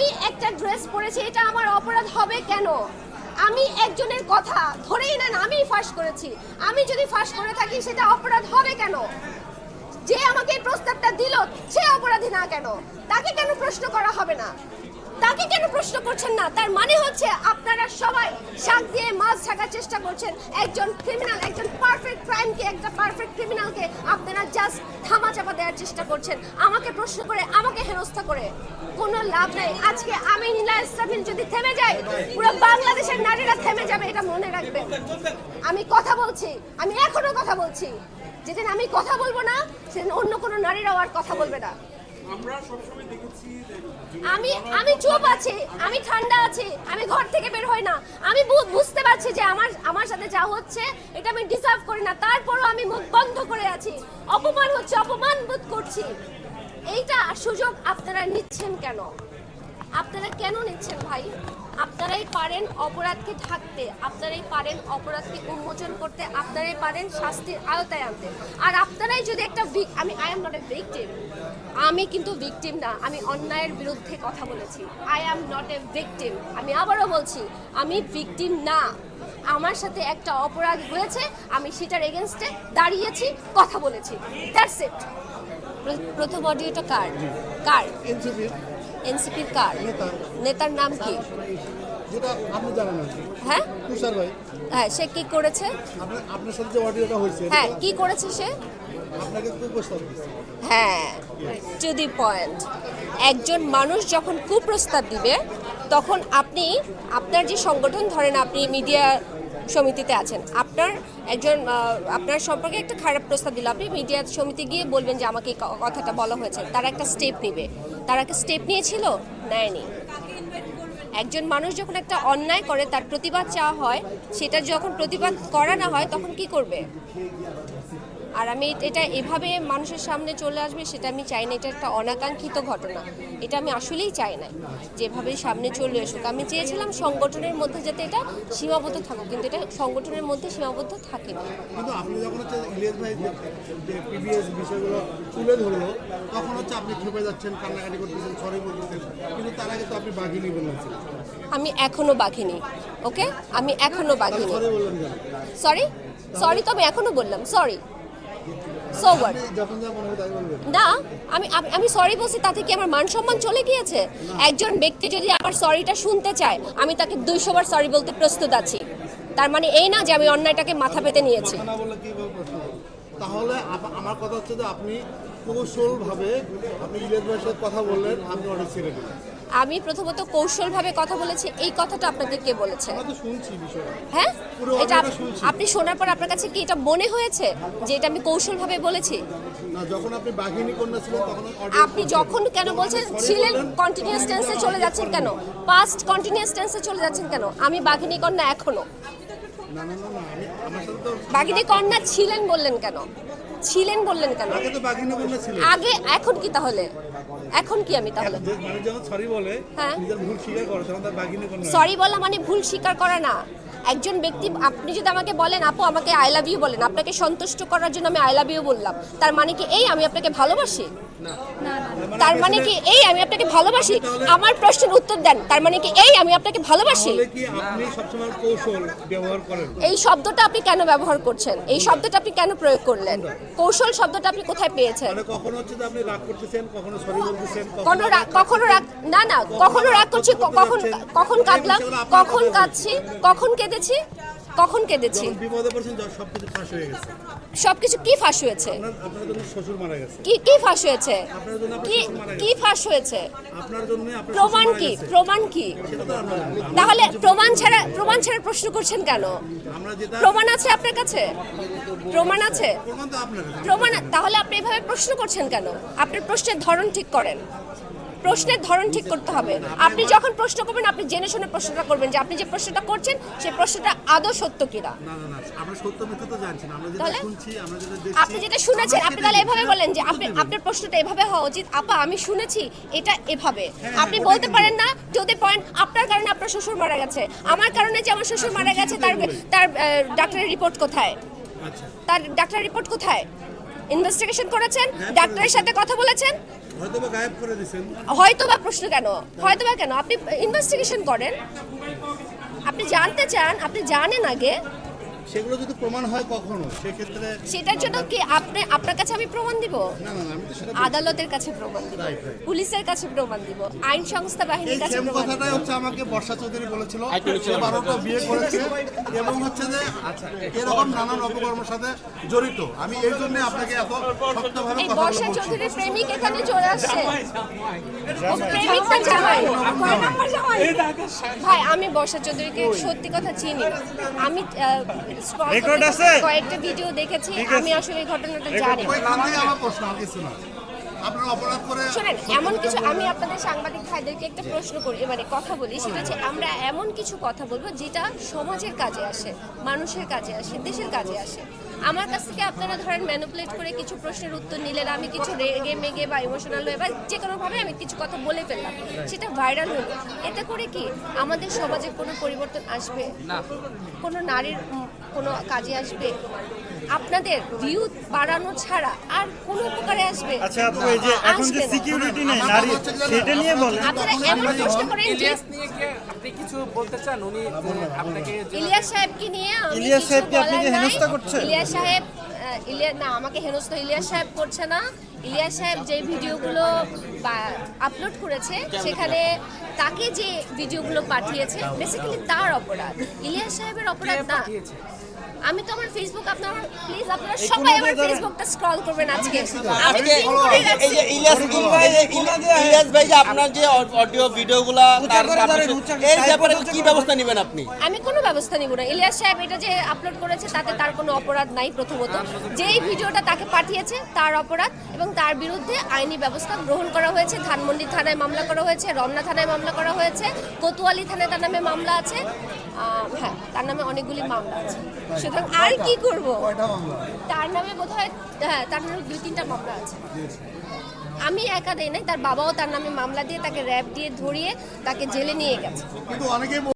আমি একটা ড্রেস পরেছি, এটা আমার অপরাধ হবে কেন? আমি একজনের কথা ধরেই নেন আমি ফাঁস করেছি। আমি যদি ফাঁস করে থাকি, সেটা অপরাধ হবে কেন? যে আমাকে প্রস্তাবটা দিল, সে অপরাধী না কেন? তাকে কেন প্রশ্ন করা হবে না? তাকে কেন প্রশ্ন করছেন না? তার মানে হচ্ছে আপনারা সবাই শাক দিয়ে মাছ ঢাকার চেষ্টা করছেন। একজন ক্রিমিনাল একজন পারফেক্ট ক্রাইমকে একটা পারফেক্ট ক্রিমিনালকে আপনারা জাস্ট থামা চাপা দেওয়ার চেষ্টা করছেন। আমাকে প্রশ্ন করে, আমাকে হেনস্থা করে। কোনো লাভ নাই। আজকে আমি নীলা ইসরাফিল যদি থেমে যাই, পুরো বাংলাদেশের নারীরা থেমে যাবে, এটা মনে রাখবেন। আমি কথা বলছি, আমি এখনও কথা বলছি। যেদিন আমি কথা বলব না, সেদিন অন্য কোনো নারীরাও আর কথা বলবে না। আমি আমি চুপ আছি আমি ঠান্ডা আছি আমি ঘর থেকে বের হই না। আমি বুঝতে পারছি যে আমার আমার সাথে যা হচ্ছে এটা আমি ডিজার্ভ করি না। তারপরও আমি মুখ বন্ধ করে আছি। অপমান হচ্ছে অপমান বোধ করছি। এইটা সুযোগ আপনারা নিচ্ছেন কেন? আপনারা কেন নিচ্ছেন ভাই? আপনারাই পারেন অপরাধকে ঢাকতে আপনারাই পারেন অপরাধকে উন্মোচন করতে আপনারাই পারেন শাস্তির আওতায় আনতে। আর আপনারাই যদি একটা vic- আমি I am not a victim আমি কিন্তু ভিকটিম না আমি অন্যায়ের বিরুদ্ধে কথা বলেছি। I am not a victim আমি আবারও বলছি আমি ভিকটিম না। আমার সাথে একটা অপরাধ হয়েছে আমি সেটার এগেনস্টে দাঁড়িয়েছি কথা বলেছি। দ্যাটস ইট প্রথম অডিওটা কার? কার? এনসিপির এনসিপির কার? নেতার নাম কি? আপনি জানেন হ্যাঁ? তুষার ভাই। হ্যাঁ সে কি করেছে? আপনার আপনার সাথে যে অডিওটা হয়েছে হ্যাঁ কি করেছে সে? আপনাকে হ্যাঁ টু দি পয়েন্ট একজন মানুষ যখন কুপ্রস্তাব দিবে তখন আপনি আপনার যে সংগঠন ধরেন আপনি মিডিয়া সমিতিতে আছেন। আপনার একজন আপনার সম্পর্কে একটা খারাপ প্রস্তাব দিল। আপনি মিডিয়া সমিতি গিয়ে বলবেন যে আমাকে ক- কথাটা বলা হয়েছে। তারা একটা স্টেপ নেবে। তারা একটা স্টেপ নিয়েছিল? নেয়নি। একজন মানুষ যখন একটা অন্যায় করে, তার প্রতিবাদ চাওয়া হয়, সেটা যখন প্রতিবাদ করা না হয়, তখন কি করবে? আর আমি এটা এভাবে মানুষের সামনে চলে আসবে সেটা আমি চাই না। এটা একটা অনাকাঙ্ক্ষিত ঘটনা। এটা আমি আসলেই চাই না যেভাবে সামনে চলে আসুক। আমি চেয়েছিলাম সংগঠনের মধ্যে যাতে এটা সীমাবদ্ধ থাকুক কিন্তু এটা সংগঠনের মধ্যে সীমাবদ্ধ থাকেনি কিন্তু আপনি যখন হচ্ছে ইলিয়াস ভাই পিবিএস বিষয়গুলো তুলে ধরলো তখন হচ্ছে আপনি খেপে যাচ্ছেন কান্নাকাটি করতেছেন সরি বলতেছেন। কিন্তু তার আগে তো আপনি বাঘিনী বলেছেন। আমি এখনও বাঘিনি ওকে? আমি এখনও বাঘিনি। সরি সরি তো আমি এখনও বললাম সরি সো না আমি আমি- সরি বলছি তাতে কি আমার মান সম্মান চলে গিয়েছে? একজন ব্যক্তি যদি আমার সরিটা শুনতে চায় আমি তাকে দুইশো বার সরি বলতে প্রস্তুত আছি। তার মানে এই না যে আমি অন্যায়টাকে মাথা পেতে নিয়েছি? তাহলে আমার কথা হচ্ছে যে আপনি কৌশলভাবে আপনি ইলিয়াস কথা বললেন আপনি অনেক ছেড়ে দিলেন আমি প্রথমত কৌশলভাবে কথা বলেছি এই কথাটা আপনাকে কে বলেছে? হ্যাঁ? এটা। আপনি শোনার পর আপনার কাছে কি এটা মনে হয়েছে যে এটা আমি কৌশলভাবে বলেছি? আপনি। যখন কেন বলছেন ছিলেন কন্টিনিউয়াস টেন্সে চলে যাচ্ছেন কেন? পাস্ট কন্টিনিউয়াস টেন্সে চলে যাচ্ছেন কেন? আমি বাঘিনী কন্যা এখনও। বাঘিনী কন্যা ছিলেন বললেন কেন? ছিলেন বললেন কেন? আগে তো বাঘিনী কন্যা ছিলেন। আগে এখন কি তাহলে? এখন কি আমি তাহলে? মানে যখন সরি বলে হ্যাঁ। নিজের ভুল স্বীকার করে তখন তার বাঘিনী কন্যা সরি বলা মানে ভুল স্বীকার করা না। একজন ব্যক্তি আপনি যদি আমাকে বলেন আপু আমাকে আই লাভ ইউ বলেন আপনাকে সন্তুষ্ট করার জন্য আমি আই লাভ ইউ বললাম। তার মানে কি এই আমি আপনাকে ভালোবাসি? তার মানে কি এই আমি আপনাকে ভালোবাসি? আমার প্রশ্নের উত্তর দেন। তার মানে কি এই আমি আপনাকে ভালোবাসি? তাহলে কি আপনি সবসময় কৌশল ব্যবহার করেন? এই শব্দটা আপনি কেন ব্যবহার করছেন? এই শব্দটা আপনি কেন প্রয়োগ করলেন? কৌশল শব্দটা আপনি কোথায় পেয়েছেন? মানে কখনো হচ্ছে যে আপনি রাগ করতেছেন কখনো সরি বলতেছেন কোনো রাগ কখনো রাগ না না কখনো রাগ করছি কখন কখন কাঁদলাম কখন কাঁদছি কখন কেঁদেছি? কখন কেঁদেছি? সবকিছু কি ফাঁস হয়েছে? কি কি ফাঁস হয়েছে? কি কি ফাঁস হয়েছে? প্রমাণ কি? প্রমাণ কি। তাহলে প্রমাণ ছাড়া প্রমাণ ছাড়া প্রশ্ন করছেন কেন? প্রমাণ আছে আপনার কাছে? প্রমাণ আছে। প্রমাণ তাহলে আপনি এভাবে প্রশ্ন করছেন কেন? আপনার প্রশ্নের ধরন ঠিক করেন। প্রশ্নের ধরন ঠিক করতে হবে। আপনি যখন প্রশ্ন করবেন আপনি জেনে শুনে প্রশ্নটা করবেন যে আপনি যে প্রশ্নটা করছেন সেই প্রশ্নটা আদৌ সত্য কিনা? আপনি যেটা শুনেছেন আপনি তাহলে এভাবে বলেন যে আপনি আপনার প্রশ্নটা এভাবে হওয়া উচিত। আপা আমি শুনেছি এটা এভাবে। হ্যাঁ, আপনি বলতে পারেন না যদি পয়েন্ট আপনার কারণে আপনার শ্বশুর মারা গেছে। আমার কারণে যে আমার শ্বশুর মারা গেছে তার তার ডাক্তারের রিপোর্ট কোথায়? আচ্ছা। তার ডাক্তার রিপোর্ট কোথায়? ইনভেস্টিগেশন করেছেন ডাক্তারের সাথে কথা বলেছেন? হয়তো বা গায়েব করে প্রশ্ন কেন? হয়তো বা কেন? আপনি ইনভেস্টিগেশন করেন। আপনি জানতে চান আপনি জানেন আগে সেগুলো যদি প্রমাণ হয় কখনো সেক্ষেত্রে সেটার জন্য কি আপনি আপনার কাছে আমি প্রমাণ দিব? না না না, আমি তো সেটা আদালতের কাছে প্রমাণ দিব. পুলিশের কাছে প্রমাণ দিব আইন সংস্থা বাহিনীর কাছে প্রমাণ দিব। কথাটাই হচ্ছে আমাকে বর্ষা চৌধুরী বলেছিল। সে বারোটা বিয়ে করেছে এবং হচ্ছে যে এরকম নানান অপকর্মের সাথে জড়িত। আমি এই জন্য আপনাকে এত শক্তভাবে এই বর্ষা চৌধুরীর প্রেমিক এখানে চলে আসছে। প্রেমিক না জামাই? ভাই আমি বর্ষা চৌধুরীকে সত্যি কথা চিনি আমি Record আছে? কয়েকটা ভিডিও দেখেছি আমি আসলে এই ঘটনাটা জানি আমার প্রশ্ন আর কিছু না। শোনেন এমন কিছু আমি আপনাদের সাংবাদিক ভাইদেরকে একটা প্রশ্ন করি মানে কথা বলি সেটা হচ্ছে আমরা এমন কিছু কথা বলব যেটা সমাজের কাজে আসে মানুষের কাজে আসে দেশের কাজে আসে। আমার কাছ থেকে আপনারা ধরেন ম্যানুপুলেট করে কিছু প্রশ্নের উত্তর নিলেন আমি কিছু রেগে মেগে বা ইমোশনাল হয়ে বা যে কোনোভাবে আমি কিছু কথা বলে ফেললাম সেটা ভাইরাল হলো। এটা করে কি আমাদের সমাজে কোনো পরিবর্তন আসবে? না। কোনো নারীর কোনো কাজে আসবে? আপনাদের ভিউ বাড়ানো ছাড়া আর কোনো উপকারে আসবে? আচ্ছা আপু এই যে এখন যে সিকিউরিটি নেই নারী সেটা নিয়ে বলেন। আপনারা এমন প্রশ্ন করেন যে ইলিয়াস নিয়ে কি আপনি কিছু বলতে চান? উনি আপনাকে ইলিয়াস সাহেবকে নিয়ে আমি ইলিয়াস সাহেব কি আপনাকে হেনস্থা করছে? ইলিয়াস সাহেব ইলিয়াস না আমাকে হেনস্থা ইলিয়াস সাহেব করছে না। ইলিয়াস সাহেব যে ভিডিওগুলো আপলোড করেছে সেখানে তাকে যে ভিডিওগুলো পাঠিয়েছে বেসিক্যালি তার অপরাধ। ইলিয়াস সাহেবের অপরাধ না। আমি তো আমার ফেসবুক আপনার প্লিজ আপনারা সবাই আমার ফেসবুকটা স্ক্রল করবেন আজকে। আজকে এই যে- এই রাখছি। যে ইলিয়াস ইলি- ইলিয়াস ভাই যে আপনার যে অডিও ভিডিওগুলা তার আপনি- এই ব্যাপারে কি ব্যবস্থা নেবেন আপনি? আমি কোনো ব্যবস্থা নিব না। ইলিয়াস সাহেব এটা যে আপলোড করেছে তাতে তার কোনো অপরাধ নাই প্রথমত। যেই ভিডিওটা তাকে পাঠিয়েছে তার অপরাধ এবং তার বিরুদ্ধে আইনি ব্যবস্থা গ্রহণ করা হয়েছে। ধানমন্ডি থানায় মামলা করা হয়েছে রমনা থানায় মামলা করা হয়েছে কোতোয়ালি থানায় তার নামে মামলা আছে। হ্যাঁ। তার নামে অনেকগুলি মামলা আছে। সুতরাং আর কি করব? তার নামে বোধ হয় হ্যাঁ তার নামে দুই তিনটা মামলা আছে। আমি একা দেই নাই, তার বাবাও তার নামে মামলা দিয়ে তাকে র্যাব দিয়ে ধরিয়ে তাকে জেলে নিয়ে গেছে। কিন্তু